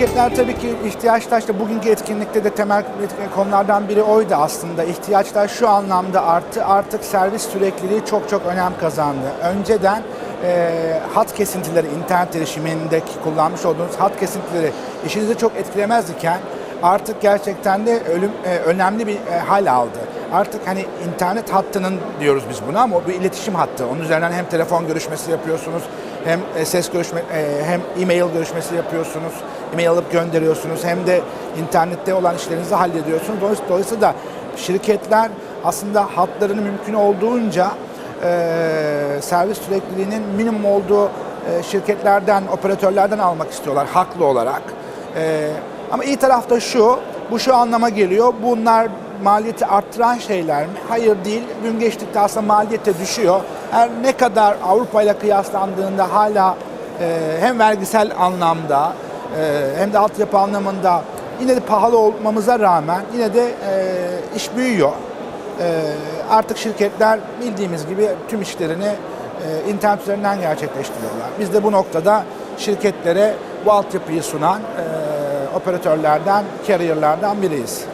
Şirketler tabii ki ihtiyaçlar işte bugünkü etkinlikte de temel konulardan biri oydu aslında. İhtiyaçlar şu anlamda arttı. Artık servis sürekliliği çok çok önem kazandı. Önceden e, hat kesintileri, internet erişimindeki kullanmış olduğunuz hat kesintileri işinizi çok etkilemez iken artık gerçekten de ölüm e, önemli bir e, hal aldı. Artık hani internet hattının diyoruz biz buna ama bir iletişim hattı. Onun üzerinden hem telefon görüşmesi yapıyorsunuz, hem ses görüşme hem e-mail görüşmesi yapıyorsunuz. E-mail alıp gönderiyorsunuz hem de internette olan işlerinizi hallediyorsunuz. Dolayısıyla, da şirketler aslında hatlarını mümkün olduğunca e, servis sürekliliğinin minimum olduğu e, şirketlerden, operatörlerden almak istiyorlar haklı olarak. E, ama iyi taraf da şu, bu şu anlama geliyor. Bunlar maliyeti arttıran şeyler mi? Hayır değil. Gün geçtikçe aslında maliyet düşüyor. Her ne kadar Avrupa ile kıyaslandığında hala e, hem vergisel anlamda hem de altyapı anlamında yine de pahalı olmamıza rağmen yine de e, iş büyüyor. E, artık şirketler bildiğimiz gibi tüm işlerini e, internet üzerinden gerçekleştiriyorlar. Biz de bu noktada şirketlere bu altyapıyı sunan e, operatörlerden, carrier'lardan biriyiz.